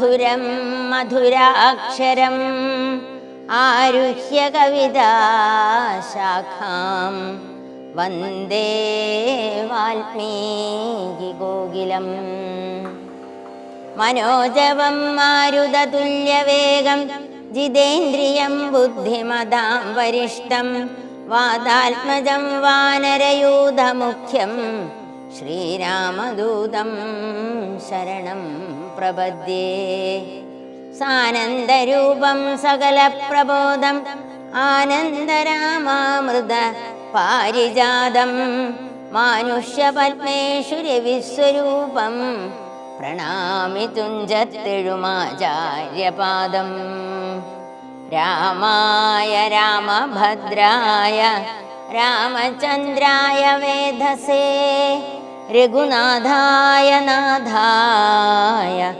മധുരം മധുരാക്ഷരം ആരുഹ്യ കവിതാശാഖാം വന്ദേ വാൽമീകി ഗോകുലം. മനോജവം മാരുതതുല്യവേഗം ജിതേന്ദ്രിയം ബുദ്ധിമതാം വരിഷ്ടം വാദാത്മജം വാനരയൂഥമുഖ്യം ശ്രീരാമദൂതം ശരണം പ്രപദ്യേ. സാനന്ദരൂപം സകലപ്രബോധം ആനന്ദരാമാമൃത പാരിജാതം മാനുഷ്യപത്മേഷു രവിസ്വരൂപം പ്രണാമി തുഞ്ചത്തെഴുമാചാര്യപാദം. രാമായ രാമഭദ്രായ രാമചന്ദ്രായ വേധസേ. രഘുനാഥായ നാഥായ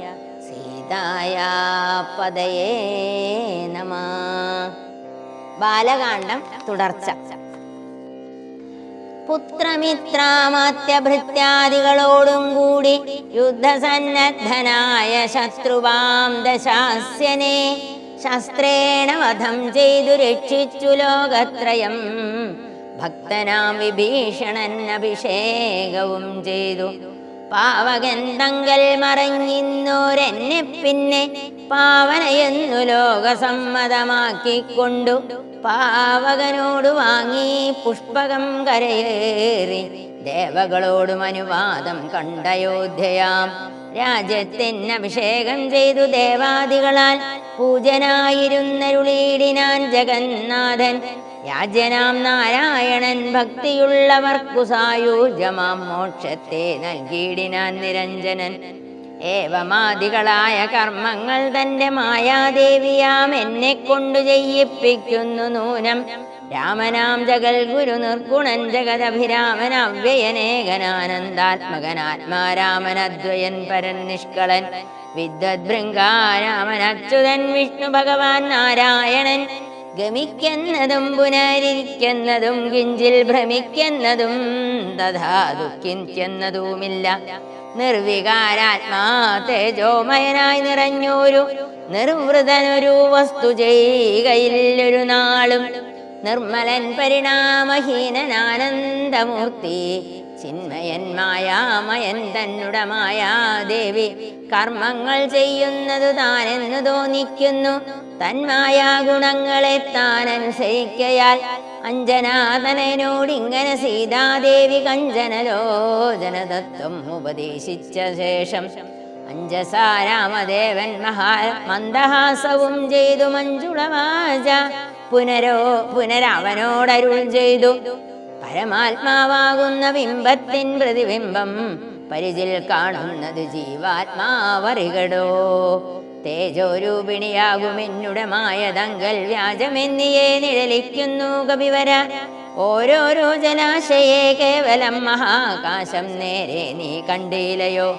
സീതായ പദയേ നമ. ബാലകാന്ഡം തുടർച്ച. പുത്രമിത്രാമത്യഭൃത്യാദികളോടും കൂടി യുദ്ധസന്നദ്ധനായ ശത്രുവാം ദശാസ്യനെ ശസ്ത്രേണ വധം ചെയ്തു രക്ഷിച്ചു ലോകത്രയം. ഭക്തനാം വിഭീഷണൻ അഭിഷേകവും ചെയ്തു. പാവകൻ തങ്കൽ മറഞ്ഞിന്നോരെന്നെ പിന്നെ പാവനയെന്നു ലോകസമ്മതമാക്കിക്കൊണ്ടു. പാവകനോട് വാങ്ങി പുഷ്പകം കരയേറി. ദേവകളോടും അനുവാദം കണ്ടയോധ്യയാം രാജ്യത്തിന് അഭിഷേകം ചെയ്തു ദേവാദികളാൽ പൂജനായിരുന്നരുളീടിനാൻ ജഗന്നാഥൻ. രാജ്യനാം നാരായണൻ ഭക്തിയുള്ളവർക്കു സായൂജമാം മോക്ഷത്തെ നൽകിയിടിനാൻ നിരഞ്ജനൻ. ഏവമാദികളായ കർമ്മങ്ങൾ തന്റെ മായാദേവിയാം എന്നെ കൊണ്ടു ചെയ്യിപ്പിക്കുന്നു നൂനം. രാമനാം ജഗൽ ഗുരു നിർഗുണൻ ജഗദഭിരാമൻ അവ്യയനേകനാനന്ദാത്മകനാത്മാരാമൻ അദ്വയൻ പരൻ നിഷ്കളൻ. വിദ്വദ്ഭൃംഗാരാമൻ അച്യുതൻ വിഷ്ണു ഭഗവാൻ നാരായണൻ. ഗമിക്കുന്നതും പുനരിക്കുന്നതും കിഞ്ചിൽ ഭ്രമിക്കുന്നതും തഥാ ദുഃഖിക്കുന്നതുമില്ല നിർവികാരാത്മാ തേജോമയനായി നിറഞ്ഞൊരു നിർവൃതനൊരു വസ്തു ചെയ്യുകയില്ലൊരു നാളും നിർമ്മലൻ പരിണാമഹീനനാനന്ദമൂർത്തി ചിന്മയൻ മായാമയൻ ദേവി കർമ്മങ്ങൾ ചെയ്യുന്നതു താനെന്ന് തോന്നിക്കുന്നു. തന്മായ ഗുണങ്ങളെ താൻ അനുസരിക്കയാൽ അഞ്ജനാതനോടിങ്ങനെ സീതാദേവി കഞ്ചനലോചനതത്വം ഉപദേശിച്ച ശേഷം അഞ്ജസാരാമദേവൻ മഹാ മന്ദഹാസവും ചെയ്തു മഞ്ജുളവാച. പുനരോ പുനരവനോടരുൾ ചെയ്തു. പരമാത്മാവാകുന്ന ബിംബത്തിൻ പ്രതിബിംബം പരിചിൽ കാണുന്നത് ജീവാത്മാവറികടോ. തേജോരൂപിണിയാകും എന്നുടെ മായതങ്കൽ വ്യാജമെന്നിയെ നിഴലിക്കുന്നു കവിവര ഓരോരോ ജലാശയെ കേവലം മഹാകാശം നേരെ നീ കണ്ടില്ലയോ?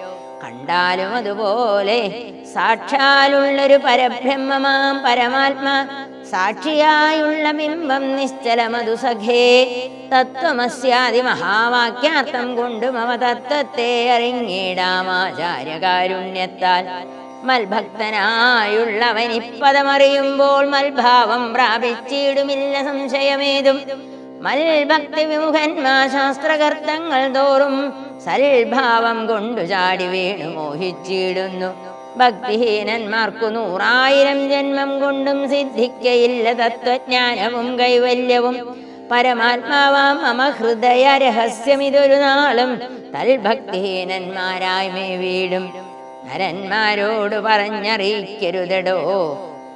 കണ്ടാലും അതുപോലെ സാക്ഷാലുള്ളൊരു പരബ്രഹ്മമാം പരമാത്മാ സാക്ഷിയായുള്ള ബിംബം നിശ്ചലമതു സഖേ. തത്വമസ്യാദി മഹാവാക്യാർത്ഥം കൊണ്ടും അവ തത്വത്തെ അറിഞ്ഞിടാമാചാര്യകാരുണ്യത്താൽ മൽഭക്തനായുള്ളവനിപ്പദമറിയുമ്പോൾ മൽഭാവം പ്രാപിച്ചിടുമില്ല സംശയമേതും. മൽഭക്തി വിമുഖന്മാ ശാസ്ത്രകർത്തങ്ങൾ തോറും സൽഭാവം കൊണ്ടു ചാടി വീണു മോഹിച്ചിടുന്നു. ഭക്തിഹീനന്മാർക്കു നൂറായിരം ജന്മം കൊണ്ടും സിദ്ധിക്കയില്ല തത്വജ്ഞാനവും കൈവല്യവും. പരമാത്മാവാം മമ ഹൃദയ രഹസ്യമിതൊരു നാളും തൽഭക്തിഹീനന്മാരായി മേ വീടും നരന്മാരോട് പറഞ്ഞറിയിക്കരുതടോ.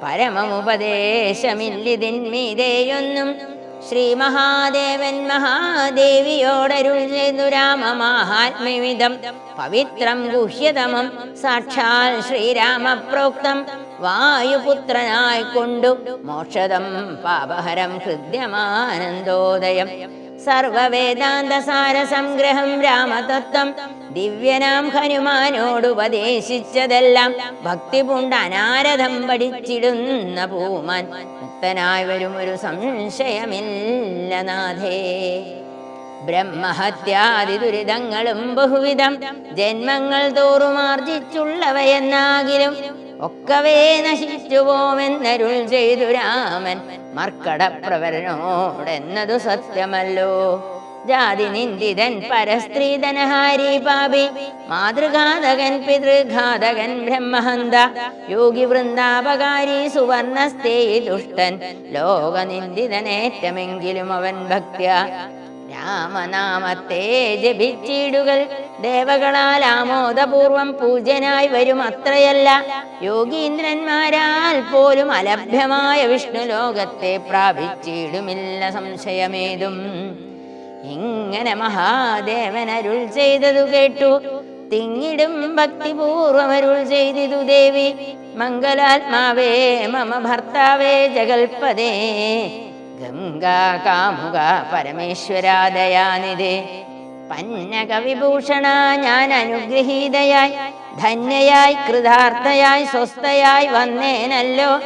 പരമമുപദേശമില്ലിതിന്മീതേയൊന്നും ശ്രീ മഹാദേവൻ മഹാദേവിയോടരുൾ ചെയ്തു രാമ മഹാത്മവിധം പവിത്രം ഗുഹ്യതമം സാക്ഷാൽ ശ്രീരാമപ്രോക്തം. വായുപുത്രനായി കൊണ്ടു മോക്ഷദം പാപഹരം ഹൃദ്യമാനന്ദോദയം സർവവേദാന്തസാര സംഗ്രഹം രാമതത്വം ദിവ്യനാം ഹനുമാനോട് ഉപദേശിച്ചതെല്ലാം ഭക്തി പൂണ്ട് അനാരഥം പഠിച്ചിടുന്ന പൂമാൻ. മുക്തനായി വരും ഒരു സംശയമില്ല നാഥേ. ബ്രഹ്മഹത്യാദി ദുരിതങ്ങളും ബഹുവിധം ജന്മങ്ങൾ തോറും ആർജിച്ചുള്ളവയെന്നാകിലും ഒക്കവേ നശിച്ചു പോമെന്നരുൾ ചെയ്തു രാമൻ മർക്കടപ്രവരനോടെന്നതു സത്യമല്ലോ. ജാതി നിന്ദിതൻ പരസ്ത്രീധനഹാരി പാപി. മാതൃഘാതകൻ പിതൃഘാതകൻ ബ്രഹ്മഹന്ത. യോഗി വൃന്ദാപകാരി സുവർണസ്തേ ദുഷ്ടൻ. ലോകനിന്ദിതനേറ്റമെങ്കിലും അവൻ ഭക്ത്യ. രാമനാമത്തെ ജപിച്ചിടുകൾ. ദേവകളാൽ ആമോദപൂർവം പൂജനായി വരും അത്രയല്ല. യോഗീന്ദ്രന്മാരാൽ പോലും അലഭ്യമായ വിഷ്ണു ലോകത്തെ പ്രാപിച്ചിടുമില്ല സംശയമേതും. ഇങ്ങനെ മഹാദേവൻ അരുൾ ചെയ്തതു കേട്ടു. തിങ്ങിടും ഭക്തിപൂർവം അരുൾ ചെയ്തിതു ദേവി. മംഗലാത്മാവേ മമ ഭർത്താവേ ജഗൽപദേ ഗംഗാ കാമുക പരമേശ്വരാദയാനിതേ പന്നകവിഭൂഷണ ഞാൻ അനുഗ്രഹീതയായി. ധന്യയായി കൃതാർത്ഥയായി സ്വസ്ഥയായി വന്നേനല്ലോ.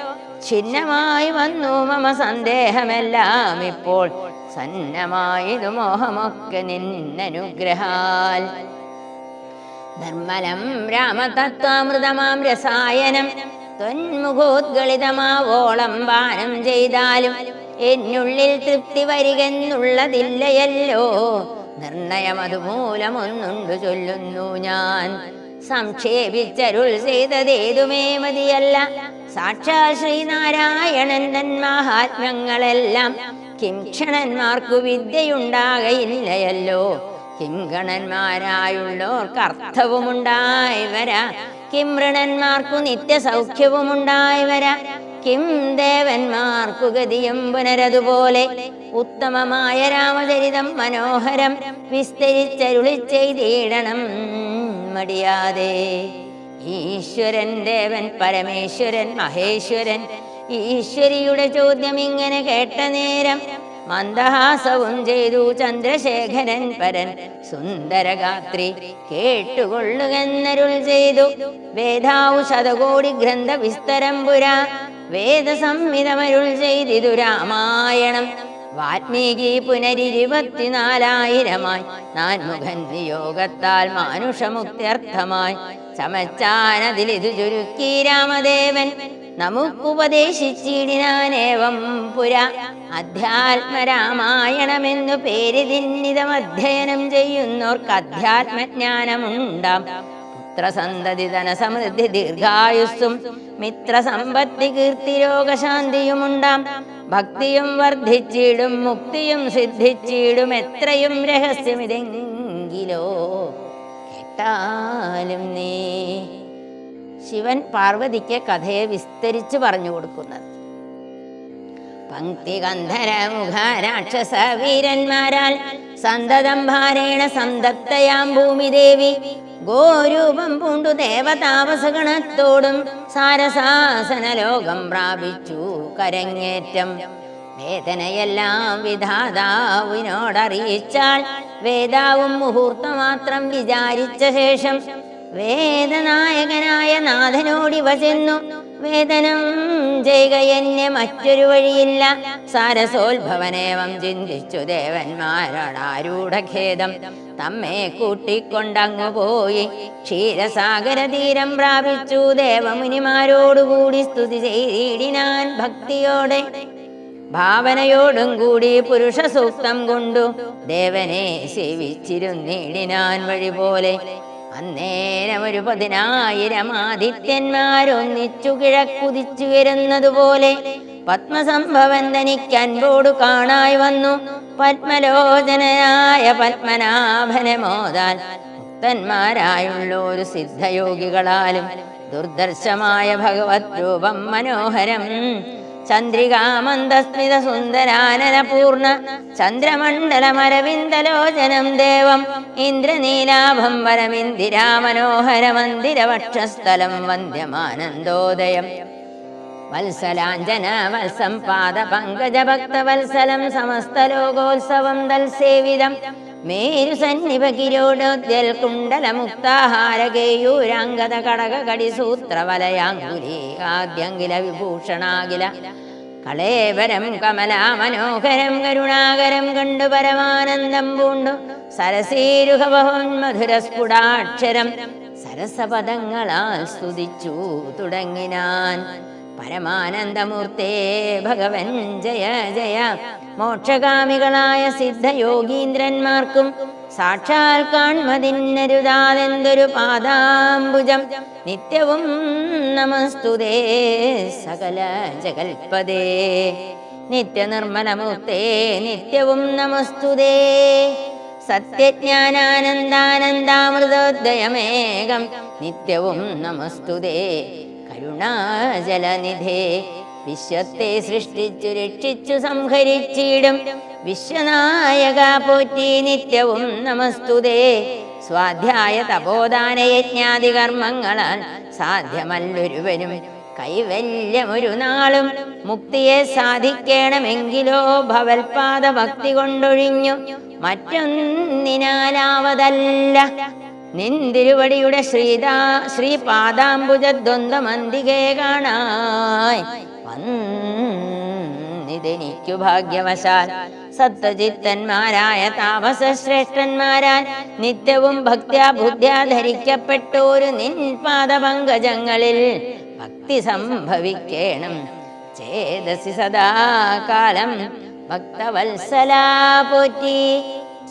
ഛിന്നമായി വന്നു മമ സന്ദേഹമെല്ലാം ഇപ്പോൾ സന്നമായതു മോഹമൊക്കെ നിന്നനുഗ്രഹാൽ. നിർമ്മലം രാമതത്വാമൃതമാം രസായനം ത്വന്മുഖോദ്ഗളിതമാവോളം പാനം ചെയ്താലും എന്നുള്ളിൽ തൃപ്തി വരികെന്നുള്ളതില്ലയല്ലോ. നിർണയം അതുമൂലമൊന്നുണ്ടു ചൊല്ലുന്നു ഞാൻ. സംക്ഷേപിച്ചരുൾ ചെയ്തതേതുമേ മതിയല്ല. സാക്ഷാൽ ശ്രീനാരായണൻ തൻ മഹാത്മ്യങ്ങളെല്ലാം കിംക്ഷണന്മാർക്കു വിദ്യയുണ്ടാകയില്ലയല്ലോ. കിങ്കണന്മാരായുള്ളോർക്ക് അർത്ഥവുമുണ്ടായി വരാ. കിമൃണന്മാർക്കു നിത്യസൗഖ്യവുമുണ്ടായി വരാ. കിം ദേവന്മാർക്കു ഗതിയും പുനരതുപോലെ ഉത്തമമായ രാമചരിതം മനോഹരം വിസ്തരിച്ചരുളി ചെയ്തിടണം മടിയാതെ. ഈശ്വരൻ ദേവൻ പരമേശ്വരൻ മഹേശ്വരൻ ഈശ്വരിയുടെ ചോദ്യം ഇങ്ങനെ കേട്ട നേരം മന്ദഹാസവും ചെയ്തു ചന്ദ്രശേഖരൻ പരൻ സുന്ദരഗാത്രി കേട്ടുകൊള്ളുകെന്നരുൾ ചെയ്തു. വേദാവു ശതകോടി ഗ്രന്ഥ വിസ്തരം പുരാ വേദസംഹിതമരുൾ ചെയ്തിതു രാമായണം. വാൽമീകി പുനരിരുപത്തിനാലായിരമായി നാൻമുഖൻ നിയോഗത്താൽ മാനുഷമുക്ത്യർത്ഥമായി ചമച്ചാനതിലിതു ചുരുക്കി രാമദേവൻ നമുക്കുപദേശിച്ചിടിനാനേവം പുര. അധ്യാത്മരാമായണമെന്നു പേരിതിന്നിതം അധ്യയനം ചെയ്യുന്നവർക്ക് അധ്യാത്മജ്ഞാനമുണ്ടാം. പുത്രസന്തതി ധനസമൃദ്ധി ദീർഘായുസ്സും മിത്രസമ്പത്തി കീർത്തി രോഗശാന്തിയുമുണ്ടാം ഭക്തിയും വർദ്ധിച്ചിടും മുക്തിയും സിദ്ധിച്ചിടും എത്രയും രഹസ്യമിതെങ്കിലോ കേട്ടാലും നീ ശിവൻ പാർവതിക്ക് കഥയെ വിസ്തരിച്ച് പറഞ്ഞു കൊടുക്കുന്നത്. പങ്ക്തി രാക്ഷസ വീരന്മാരാൽ സന്തതം ഭാരേണ സന്തപ്തയാം ഭൂമിദേവി ഗോരൂപം പൂണ്ടു ദേവതാപസഗണത്തോടും സാരസാസന ലോകം പ്രാപിച്ചു കരങ്ങേറ്റം. വേദനയെല്ലാം വിധാതാവിനോടറിയിച്ചാൽ വേദാവും മുഹൂർത്തമാത്രം വിചാരിച്ച ശേഷം വേദനായകനായ നാഥനോടിവ ചെന്നു വേദനം ചെയ്യുക എന്നെ മറ്റൊരു വഴിയില്ല. സാരസോത്ഭവനേവം ചിന്തിച്ചു ദേവന്മാരോടാരൂഢഖേദം തമ്മെ കൂട്ടിക്കൊണ്ടങ്ങു പോയി. ക്ഷീരസാഗര തീരം പ്രാപിച്ചു. ദേവമുനിമാരോടുകൂടി സ്തുതി ചെയ്തിടിനാൻ ഭക്തിയോടെ. ഭാവനയോടും കൂടി പുരുഷ സൂക്തം കൊണ്ടു. ദേവനെ സേവിച്ചിരുന്നിടിനാൻ വഴി പോലെ അന്നേരം ഒരു പതിനായിരം ആദിത്യന്മാരൊന്നിച്ചു കിഴക്കുതിച്ചു വരുന്നതുപോലെ പത്മസംഭവൻ തനിക്ക് അൻപോടു കാണായി വന്നു. പത്മലോചനയായ പത്മനാഭനെ ഭക്തന്മാരായുള്ള ഒരു സിദ്ധയോഗികളാലും ദുർദർശമായ ഭഗവത് രൂപം മനോഹരം. ചന്ദ്രികാമന്ദസ്മിത സുന്ദരാനനപൂർണ ചന്ദ്രമണ്ഡലമരവിന്ദലോചനം ദേവം ഇന്ദ്രനീലാഭം വരമിന്ദിരാ മനോഹര മന്ദിരവക്ഷസ്ഥലം വന്ദ്യമാനന്ദോദയം വത്സലാഞ്ജന വത്സം പാദ പങ്കജഭക്തവത്സലം സമസ്ത ലോകോത്സവം തൽസേവിതം. മേരു സന്നിഭ കിരോടോദ്യൽ കുണ്ടല മുക്താഹാര കേയൂരാംഗത കടക കടി സൂത്ര വലയാങ്കുലി ആദ്യങ്കില വിഭൂഷണാകില കളേവരം കമലാമനോഹരം കരുണാകരം കണ്ടു പരമാനന്ദം പൂണ്ടു സരസീരുഹവഹോൻ മധുരസ്ഫുടാക്ഷരം സരസപദങ്ങളാൽ സ്തുതിച്ചു തുടങ്ങിനാൻ പരമാനന്ദമൂർത്തേ ഭഗവൻ ജയ ജയ. മോക്ഷകാമികളായ സിദ്ധയോഗീന്ദ്രന്മാർക്കും സാക്ഷാൽ കാൺമതിന്നരുതാതെന്തൊരു പാദാംബുജം. നിത്യവും നമസ്തുതേ സകല ജഗൽപദേ നിത്യനിർമ്മലമൂർത്തേ നിത്യവും നമസ്തുതേ സത്യജ്ഞാനാനന്ദാനന്ദാമൃതോദ്വയമേകം നിത്യവും നമസ്തുതേ കരുണാജലനിധേ വിശ്വത്തെ സൃഷ്ടിച്ചു രക്ഷിച്ചു സംഹരിച്ചിടും. വിശ്വനായക പോറ്റി നിത്യവും നമസ്തുതേ. സ്വാധ്യായ തപോദാന യജ്ഞാതി കർമ്മങ്ങളാൽ സാധ്യമല്ലൊരുവനും. കൈവല്യമൊരു നാളും മുക്തിയെ സാധിക്കണമെങ്കിലോ ഭവൽപാദ ഭക്തി കൊണ്ടൊഴിഞ്ഞു. മറ്റൊന്നിനാലാവതല്ല നിന്തിരുവടിയുടെ ശ്രീതാ ശ്രീപാദാംബുജദ്വന്ദ്വമന്തികേ കാണായി വന്നിതെനിക്കു ഭാഗ്യവശാൽ സത്വജിത്തന്മാരായ താമസശ്രേഷ്ഠന്മാരാൽ നിത്യവും ഭക്ത്യാ ബുദ്ധ്യാ ധരിക്കപ്പെട്ടോരു നിൻ പാദപങ്കജങ്ങളിൽ ഭക്തി സംഭവിക്കേണം. ചേതസി സദാകാലം ഭക്തവത്സലാ പോറ്റി.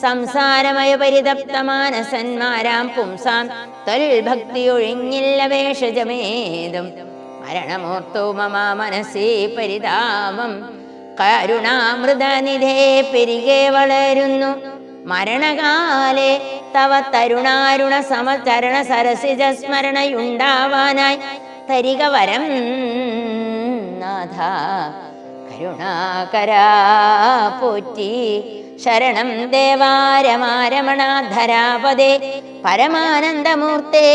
സംസാരമയ പരിതപ്തമാനസന്മാരാം പുംസാം തൊൽഭക്തി ഒഴിഞ്ഞില്ല വേഷജമേതും. മരണമൂർത്തോ മമ മനസ്സേ പരിതാപം. കരുണാമൃതനിധേ പെരികെ വളരുന്നു. മരണകാലെ തവ തരുണാരുണ സമചരണ സരസിജ സ്മരണയുണ്ടാവാനായി തരിക വരം നാഥ കരുണാകരാ പോറ്റി. ശരണം ദേവാരമാരമണാധരാപദേ. പരമാനന്ദമൂർത്തേ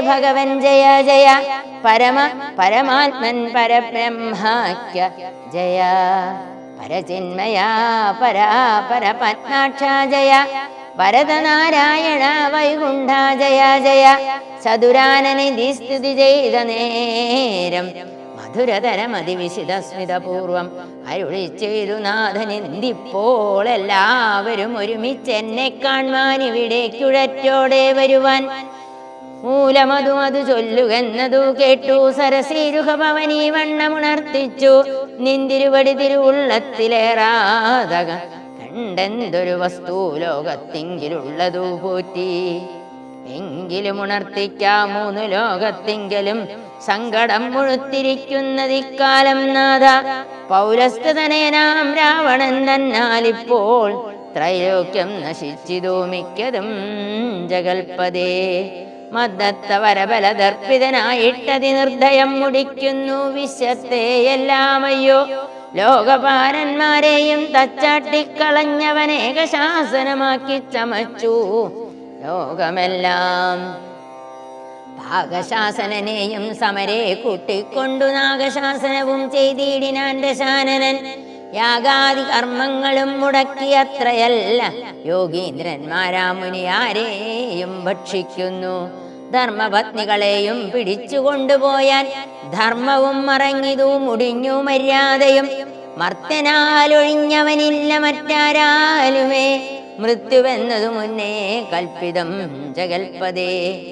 ഭഗവൻ ജയ ജയ. പരമ പരമാത്മൻ പരബ്രഹ്മാക്യ ജയ. പരചിന്മയാ പരാ പരപത്മാക്ഷ ജയ. ഭരതനാരായണ വൈകുണ്ഠ ജയ ജയ. ചതുരാനനിധി സ്തുതി ചെയ്ത നേരം മധുരതരമതിവിശിതസ്മിതപൂർവം അരുളി ചെയ്തു നാഥനെന്തിപ്പോൾ എല്ലാവരും ഒരുമിച്ച് എന്നെ കാണുവാൻ കുഴറ്റോടെ വരുവാൻ. മൂലമതു അത് ചൊല്ലുകെന്നതു കേട്ടു. സരസീരുഹഭവനീ വണ്ണമുണർത്തിച്ചു. നിന്തിരുവടി തിരുവുള്ളത്തിലേറാതക കണ്ടെന്തൊരു വസ്തു ലോകത്തിങ്കിലുള്ളതു പോറ്റി. എങ്കിലും ഉണർത്തിക്കാം മൂന്ന് ലോകത്തെങ്കിലും. സങ്കടം മുഴുത്തിരിക്കുന്നതിക്കാലം നാഥ. പൗരസ്തനയനാം രാവണൻ തന്നാലിപ്പോൾ ത്രൈലോക്യം നശിച്ചിതു മിക്കതും ജഗൽപദേ മദ്ദത്ത വരബലദർപ്പിതനായിട്ടതി നിർദ്ദയം മുടിക്കുന്നു വിശ്വത്തെ എല്ലാമയ്യോ. ലോകപാലന്മാരെയും തച്ചാട്ടിക്കളഞ്ഞവനേകശാസനമാക്കി ചമച്ചു. ലോകമെല്ലാം. ഭാഗശാസനനെയും സമരെ കൂട്ടിക്കൊണ്ടു നാഗശാസനവും ചെയ്തിടിനാൻ ദശാനനൻ യാഗാദി കർമ്മങ്ങളും മുടക്കിയത്രയല്ല യോഗീന്ദ്രന്മാരാ മുനി ആരെയും ഭക്ഷിക്കുന്നു. ധർമ്മപത്നികളെയും പിടിച്ചു കൊണ്ടുപോയാൻ ധർമ്മവും മറങ്ങിതു മുടിഞ്ഞു മര്യാദയും. മർത്തനാലൊഴിഞ്ഞവനില്ല മറ്റാരാലുമേ. മൃത്യുവെന്നതു മുന്നേ കൽപ്പിതം ജഗൽപദേ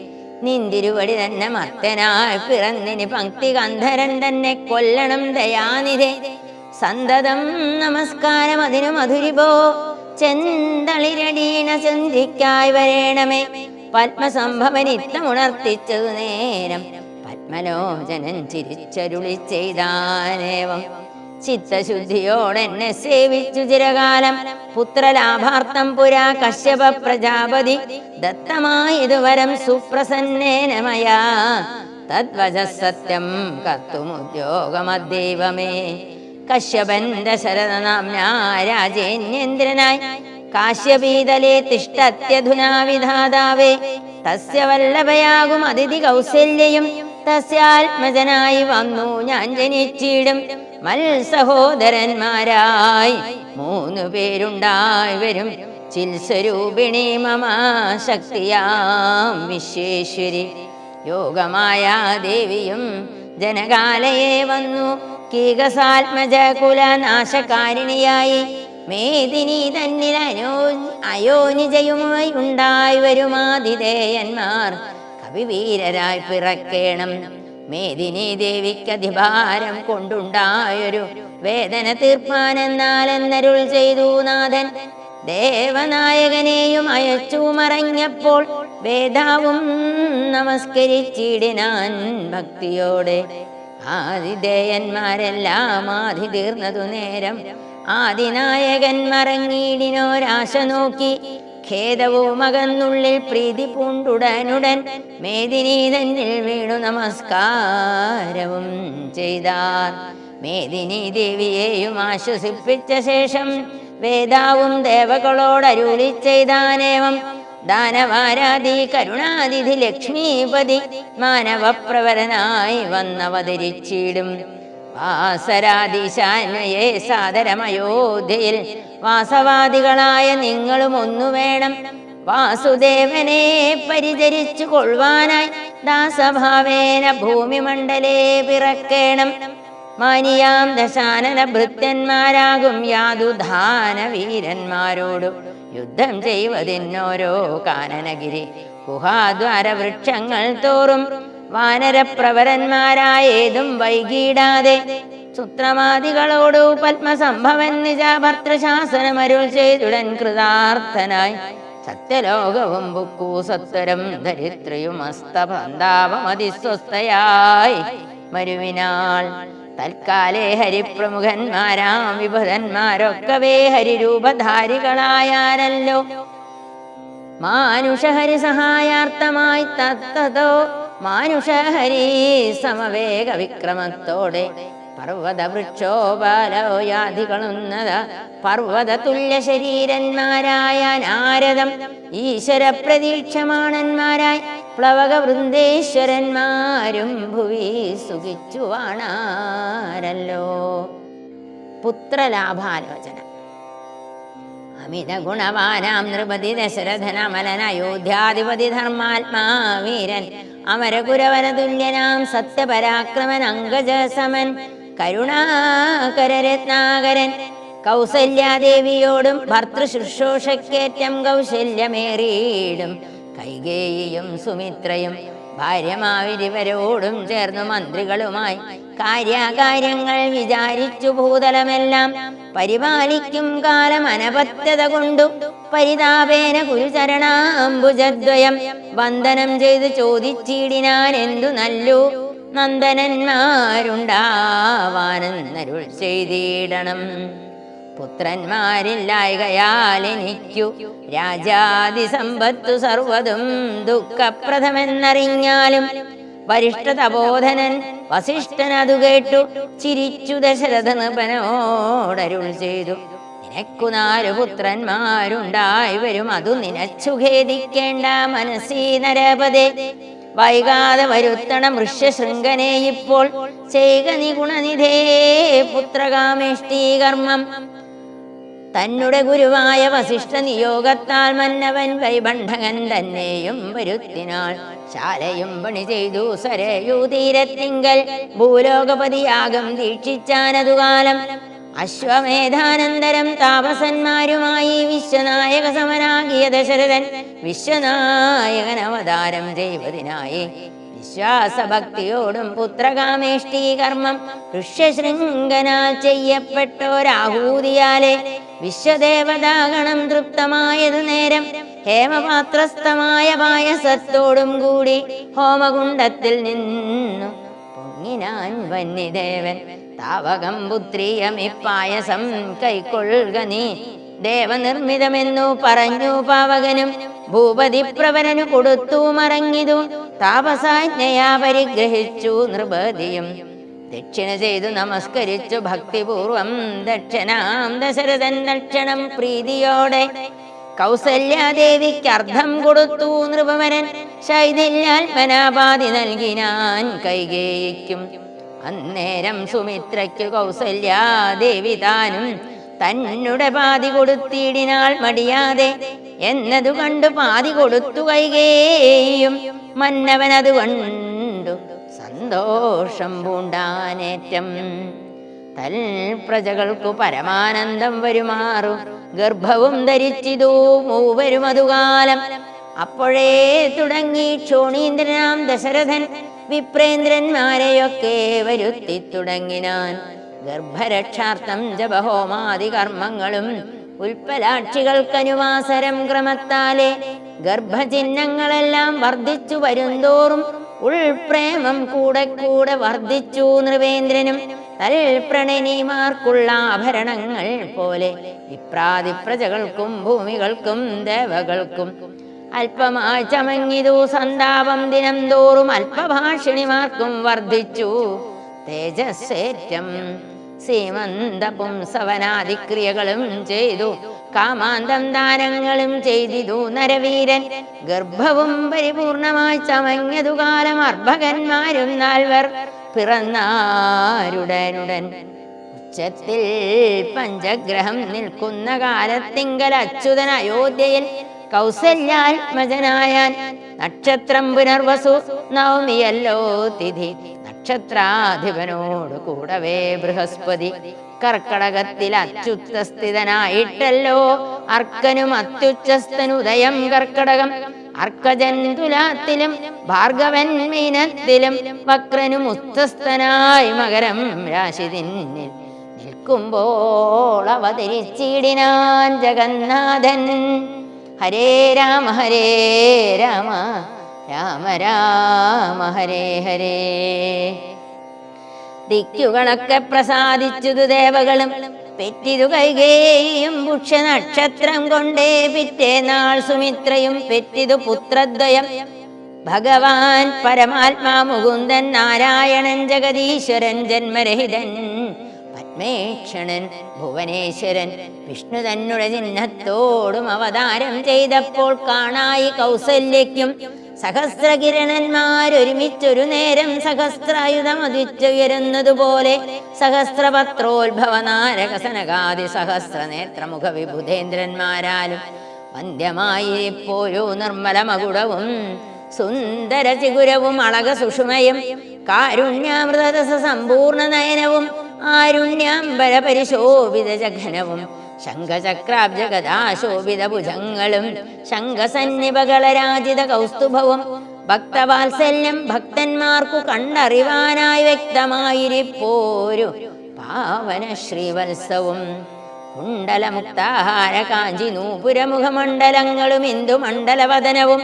നിന്തിരുവടി തന്നെ മർത്തനായി പിറന്നിന് പങ്ക്തി കന്ധരൻ തന്നെ കൊല്ലണം ദയാനിധേ. സന്തതം നമസ്കാരം അതിനു മധുരിപോ. ചെന്തളിരടീണ ചന്തിക്കായി വരേണമേ. പത്മസംഭവനിത്തമുണർത്തിച്ചതു നേരം പത്മലോചനൻ ചിരിച്ചരുളി ചെയ്താനേവം ചിത്തശുദ്ധിയോടെന്നെ സേവിച്ചു ചിരകാലം. പുത്രലാഭാർത്ഥം പുരാ കശ്യപ പ്രജാപതി. ദത്തമായതുവരം സുപ്രസന്നേനമയാ തദ്വച സത്യം കത്തുമുദ്യോഗമദ്ദൈവമേ. കശ്യപൻ ദശരഥനാമ്നാ രാജേന്ദ്രനായി കാശ്യപീതലേ തിഷ്ടത്യധുനാ വിധാതാവേ തസ്യ വല്ലഭയാകും അതിഥി കൗസല്യയും തസ്യാത്മജനായി വന്നു. ഞാൻ ജനിച്ചിടും മത്സഹോദരന്മാരായി. മൂന്നു പേരുണ്ടായി വരും ചിൽസ്വരൂപിണി മമ ശക്തിയാം വിശ്വേശ്വരി യോഗമായ ദേവിയും ജനകാലയെ വന്നു. കീകസാത്മജ കുലനാശകാരിണിയായി മേദിനി തന്നിൽ അനോ അയോനിജയുമായി ഉണ്ടായി വരുമാതിഥേയന്മാർ കവിവീരരായി പിറക്കേണം. മേദിനി ദേവിക്ക് അധിഭാരം കൊണ്ടുണ്ടായൊരു വേദന തീർപ്പാനെന്നാൽ എന്നരുൾ ചെയ്തു നാഥൻ. ദേവനായകനെയും അയച്ചു മറഞ്ഞപ്പോൾ വേദാവും നമസ്കരിച്ചിടിനാൻ ഭക്തിയോടെ. ആതിഥേയന്മാരെല്ലാം ആദി തീർന്നതു നേരം ആദിനായകൻ മറങ്ങിയിടിനോരാശ നോക്കി ഖേദവും അകന്നുള്ളിൽ പ്രീതി പൂണ്ടുടനുടൻ മേദിനി തന്നിൽ വീണു നമസ്കാരവും ചെയ്താർ. മേദിനി ദേവിയെയും ആശ്വസിപ്പിച്ച ശേഷം വേദാവും ദേവകളോട് അരുളി ചെയ്താനേവം. ദാനവാരാധി കരുണാതിഥി ലക്ഷ്മീപതി മാനവപ്രവരനായി വന്നവതരിച്ചിടും. വാസരാതിശാന്വയെ സാദരമയോധ്യയിൽ വാസവാദികളായ നിങ്ങളും ഒന്നു വേണം. വാസുദേവനെ പരിചരിച്ചു കൊള്ളുവാനായി ദാസഭാവേന ഭൂമിമണ്ഡലേ പിറക്കേണം. മാനിയാം ദശാനന ഭൃത്യന്മാരാകും യാതുധാന വീരന്മാരോടു യുദ്ധം ചെയ്വതിന്നോരോ കാനനഗിരി. ഗുഹാദ്വാര വൃക്ഷങ്ങൾ തോറും വാനരപ്രവരന്മാരായേതും വൈകിടാതെ സുത്രമാദികളോടു പത്മസംഭവൻ നിജ ഭർത്തൃശാസനമരുൾ ചെയ്തുടൻ കൃതാർത്ഥനായി. സത്യലോകവും ബുക്കു സത്വരം ധരിത്രിയും അസ്തബന്ധാവമതിസ്വസ്ഥയായി മരുവിനാൾ തൽക്കാലേ ഹരിപ്രമുഖന്മാരാം വിഭുധന്മാരൊക്കവേ ഹരിരൂപധാരികളായാരല്ലോ. മാനുഷഹരി സഹായാർത്ഥമായി തത്തതോ മാനുഷഹരി സമവേഗ വിക്രമത്തോടെ പർവത വൃക്ഷോപാലയാധികളുന്നത പർവത തുല്യ ശരീരന്മാരായ നാരദം ഈശ്വര പ്രതീക്ഷമാണന്മാരായി പ്ലവക വൃന്ദേശ്വരന്മാരും ഭുവി സുഖിച്ചു വാണാരല്ലോ പുത്രലാഭാലോചന. അമിത ഗുണവാനാം നൃപതി ദശരഥനമലന അയോധ്യാധിപതി ധർമാത്മാ വീരൻ അമരകുരവന തുല്യനാം സത്യപരാക്രമൻ അങ്കജസമൻ കരുണാകരരത്നാകരൻ കൗസല്യാദേവിയോടും ഭർത്തൃശുശ്രൂഷക്കേറ്റം കൗശല്യമേറിയിടും കൈകേയിയും സുമിത്രയും ഭാര്യമാവിരിവരോടും ചേർന്നു മന്ത്രികളുമായി കാര്യകാര്യങ്ങൾ വിചാരിച്ചു ഭൂതലമെല്ലാം പരിപാലിക്കും കാലം അനപത്യത കൊണ്ടു പരിതാപേന ഗുരുചരണാംബുജദ്വയം വന്ദനം ചെയ്ത് ചോദിച്ചിടിനാൻ എന്തു നല്ലു? നന്ദനന്മാരുണ്ടാവാനെന്നരുൾ ചെയ്തിടണം. പുത്രന്മാരില്ലായകയാൽ എനിക്കു രാജാതി സമ്പത്തു സർവതും ദുഃഖപ്രദമെന്നറിഞ്ഞാലും വരിഷ്ഠ തപോധനൻ വസിഷ്ഠൻ അതു കേട്ടു ചിരിച്ചു ദശരഥ ചെയ്തു. നിനക്കു നാലു പുത്രന്മാരുണ്ടായി വരും അതു നിനച്ചു ഖേദിക്കേണ്ട മനസ്സീ നരപതേ വൈകാതെ വരുത്തണം ഋഷ്യശൃംഖനെ ഇപ്പോൾ ചെയ്ക നിഗുണനിധേ പുത്രകാമേഷ്ടീകർമ്മം. തന്നുടെ ഗുരുവായ വസിഷ്ഠ നിയോഗത്താൽ മന്നവൻ വൈബണ്ഠകൻ തന്നെയും വരുത്തിനാൾ. ശാലയും പണി ചെയ്തു സരയൂ തീരത്തിങ്കൽ ഭൂലോകപതിയാകം ദീക്ഷിച്ചാനതു കാലം അശ്വമേധാനന്തരം താപസന്മാരുമായി വിശ്വനായക സമനാകിയ ദശരഥൻ വിശ്വനായകൻ അവതാരം ചെയ്വതിനായി വിശ്വാസഭക്തിയോടും പുത്രകാമേഷ്ടി കർമ്മം ഋഷ്യശൃംഖനാൽ ചെയ്യപ്പെട്ടോരാഹൂതിയാലെ വിശ്വദേവതാഗണം തൃപ്തമായത് നേരം ഹേമപാത്രസ്ഥമായ പായസത്തോടും കൂടി ഹോമകുണ്ടത്തിൽ നിന്നു പൊങ്ങിനാൻ വന്യദേവൻ താവകം പുത്രിയമിപ്പായസം കൈക്കൊള്ളുക നീ. ദേവനിർമ്മിതമെന്നു പറഞ്ഞു പാവകനും ഭൂപതി പ്രവരനു കൊടുത്തു മറങ്ങിതു താപസാജ്ഞയാ പരിഗ്രഹിച്ചു നൃപതിയും ദക്ഷിണ ചെയ്തു നമസ്കരിച്ചു ഭക്തിപൂർവം ദക്ഷനാം ദശരഥൻ ദക്ഷണം പ്രീതിയോടെ കൗസല്യാദേവിക്ക് അർത്ഥം കൊടുത്തു നൃപമരൻ നൽകി നൽകിനാൻ കൈകേയിക്കും. അന്നേരം സുമിത്രയ്ക്കു കൗസല്യാദേവി താനും തന്നുടെ പാതി കൊടുത്തിടിനാൾ മടിയാതെ എന്നതു കണ്ടു പാതി കൊടുത്തു കൈകേയും. മന്നവൻ അത് കണ്ടു സന്തോഷം പൂണ്ടാനേറ്റം. തൽ പ്രജകൾക്കു പരമാനന്ദം വരുമാറു. ഗർഭവും ധരിച്ചിതൂ മൂവരും അതുകാലം അപ്പോഴേ തുടങ്ങി ക്ഷോണീന്ദ്രനാം ദശരഥൻ വിപ്രേന്ദ്രന്മാരെയൊക്കെ വരുത്തി തുടങ്ങിനാൻ ഗർഭരക്ഷാർത്ഥം ജപഹോമാദി കർമ്മങ്ങളും ഉൽപ്പലാക്ഷികൾക്കനുവാസരം ക്രമത്താലെ ഗർഭചിഹ്നങ്ങളെല്ലാം വർദ്ധിച്ചു വരുന്തോറും ഉൾപ്രേമം കൂടെ കൂടെ വർദ്ധിച്ചു നൃവേന്ദ്രനും തൽപ്രണനിമാർക്കുള്ള ആഭരണങ്ങൾ പോലെ വിപ്രാതിപ്രജകൾക്കും ഭൂമികൾക്കും ദേവകൾക്കും അല്പമായി ചമങ്ങിതു സന്താപം ദിനം തോറും അല്പഭാഷിണിമാർക്കും വർദ്ധിച്ചു. തേജസ്സേറ്റം സീമന്ത പുംസവനാദിക്രിയകളും ചെയ്തു. കാമാന്തം ദാനങ്ങളും ചെയ്തിതു നരവീരൻ. ഗർഭവും പരിപൂർണമായി ചമഞ്ഞതു കാലം അർഭകന്മാരും നാൽവർ പിറന്നാരുടനുടൻ. ഉച്ചത്തിൽ പഞ്ചഗ്രഹം നിൽക്കുന്ന കാലത്തിങ്കൽ അച്യുതൻ അയോധ്യയിൽ കൗസല്യാത്മജനായാൻ നക്ഷത്രം പുനർവസു നവമിയല്ലോ തിഥി. നക്ഷത്രാധിപനോട് കൂടവേ ബൃഹസ്പതി. കർക്കടകത്തിൽ അച്യുതസ്ഥിതനായിട്ടല്ലോ അർക്കനും അത്യുച്ചസ്ഥനുദയം കർക്കടകം. അർക്കജൻ തുലാത്തിലും ഭാർഗവൻ മീനത്തിലും വക്രനും ഉത്തസ്ഥനായി മകരം രാശി നിൽക്കുമ്പോൾ അവതരിച്ചിടിനാൻ ജഗന്നാഥൻ. ഹരേ രാമ ഹരേ രാമ രാമ രാമ ഹരേ ഹരേ. ദിക്കുകളൊക്കെ പ്രസാദിച്ചതു ദേവകളും പെറ്റിതു കൈകേയും പുക്ഷ നക്ഷത്രം കൊണ്ടേ പിറ്റേ നാൾ സുമിത്രയും പെറ്റിതു പുത്രദ്വയം. ഭഗവാൻ പരമാത്മാ മുകുന്ദൻ നാരായണൻ ജഗദീശ്വരൻ ജന്മരഹിതൻ പത്മേക്ഷണൻ ഭുവനേശ്വരൻ വിഷ്ണു തന്നുടെ ചിഹ്നത്തോടും അവതാരം ചെയ്തപ്പോൾ കാണായി കൗസല്യയ്ക്കും സഹസ്രകിരണന്മാരൊരുമിച്ചൊരു നേരം സഹസ്രായുധമതിച്ചുയരുന്നതുപോലെ സഹസ്രപത്രോത്ഭവ നാരകസനകാതി സഹസ്രനേത്രമുഖ വിഭുധേന്ദ്രന്മാരാലും വന്ധ്യമായിപ്പോഴോ നിർമ്മല മകുടവും സുന്ദര ചിഗുരവും അളക സുഷുമയും കാരുണ്യാമൃതരസ സമ്പൂർണ നയനവും ആരുണ്യാംബര പരിശോഭിത ജഘനവും ശംഖചക്രാബ്ജഗദാശോഭിത ഭുജങ്ങളും ശംഖസന്നിപകളരാജിത കൗസ്തുഭവും ഭക്തവാത്സല്യം ഭക്തന്മാർക്കു കണ്ടറിവാനായി വ്യക്തമായിരിപ്പോരു പാവന ശ്രീവത്സവും. കുണ്ടലമുക്താഹാര കാഞ്ചി നൂപുരമുഖമണ്ഡലങ്ങളും ഇന്ദു മണ്ഡലവദനവും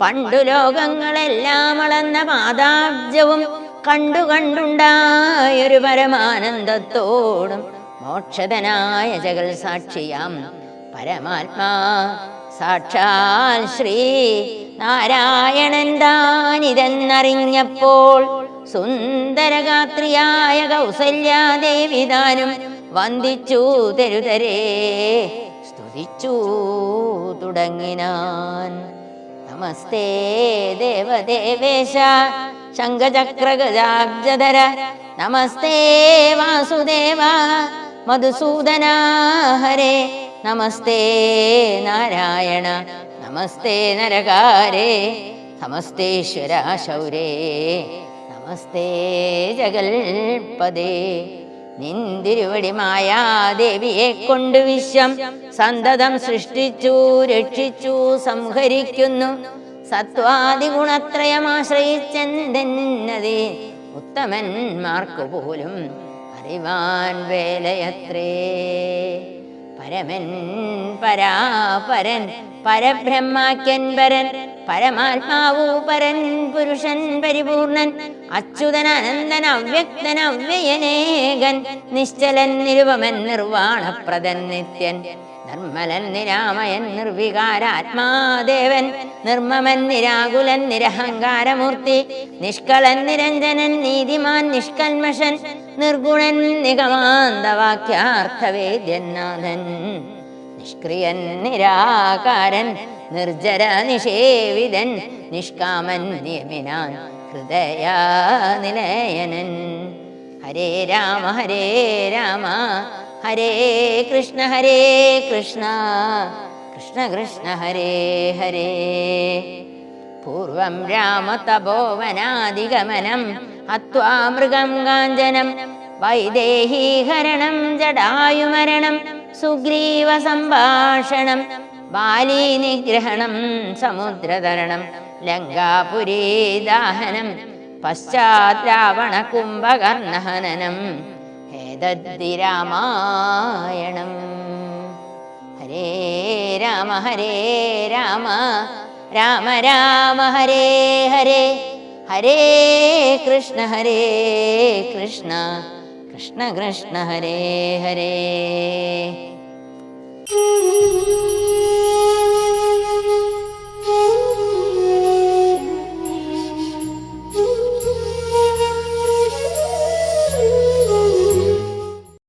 പണ്ടു ലോകങ്ങളെല്ലാം അളന്ന പാദാബ്ജവും കണ്ടു കണ്ടുണ്ടായൊരു പരമാനന്ദത്തോടും മോക്ഷതനായ ജഗൽ സാക്ഷിയാം പരമാത്മാ. സാക്ഷാൽ ശ്രീ നാരായണൻ താനിതെന്നറിഞ്ഞപ്പോൾ സുന്ദരഗാത്രിയായ കൗസല്യാദേവി താനും വന്ദിച്ചു തെരുതരേ. സ്തുതിച്ചു തുടങ്ങിനാൻ. നമസ്തേ ദേവദേവേശ. ശംഖചക്രഗജാബ്ജധര. നമസ്തേ വാസുദേവ മധുസൂദന ഹരേ. നമസ്തേ നാരായണ നമസ്തേ നരകാരേ. നമസ്തേശ്വര ശൗരേ. നമസ്തേ ജഗൽപദേ നിന്തിരുവടി മായാദേവിയെ കൊണ്ട് വിശ്വം സന്തതം സൃഷ്ടിച്ചു രക്ഷിച്ചു സംഹരിക്കുന്നു. സത്വാദി ഗുണത്രയമാശ്രയിച്ചെന്തെന്നതേ ഉത്തമന്മാർക്കു പോലും അറിവാൻ വേലയത്രേ. പരമൻ പരാപരൻ പരബ്രഹ്മാക്യൻ പരൻ പരമാത്മാവു പരൻ പുരുഷൻ പരിപൂർണൻ അച്യുതൻ അനന്തൻ അവ്യക്തൻ അവ്യയനേകൻ നിശ്ചലൻ നിരുപമൻ നിർവാണപ്രദൻ നിത്യൻ. നിർമ്മലൻ നിരാമയൻ നിർവികാരാത്മാദേവൻ നിർമ്മമൻ നിരാകുലൻ നിരഹങ്കാരമൂർത്തി നിഷ്കളൻ നിരഞ്ജനൻ നീതിമാൻ നിഷ്കൽമഷൻ നിർഗുണൻ നിഗമാന്തവാക്യാർത്ഥവേദ്യനാഥൻ. നിഷ്ക്രിയൻ നിരാകാരൻ നിർജര നിഷേവിതൻ നിഷ്കാമൻ നിയമിനാൻ ഹൃദയ നിലയനൻ ഹരേ രാമ ഹരേ രാമ ഹരേ കൃഷ്ണ ഹരേ കൃഷ്ണ കൃഷ്ണ കൃഷ്ണ ഹരേ ഹരേ പൂർവം രാമതപോവനാദിഗമനം ഹത്വാ മൃഗം കാഞ്ചനം വൈദേഹീഹരണം ജടായുമരണം സുഗ്രീവ സംഭാഷണം ബാലീനിഗ്രഹണം സമുദ്രതരണം ലങ്കാപുരീ ദാഹനം പശ്ചാത് രാവണ കുംഭകർണഹനനം एतद्धि रामायणम् हरे राम हरे राम राम राम हरे हरे हरे कृष्ण हरे कृष्ण कृष्ण कृष्ण हरे हरे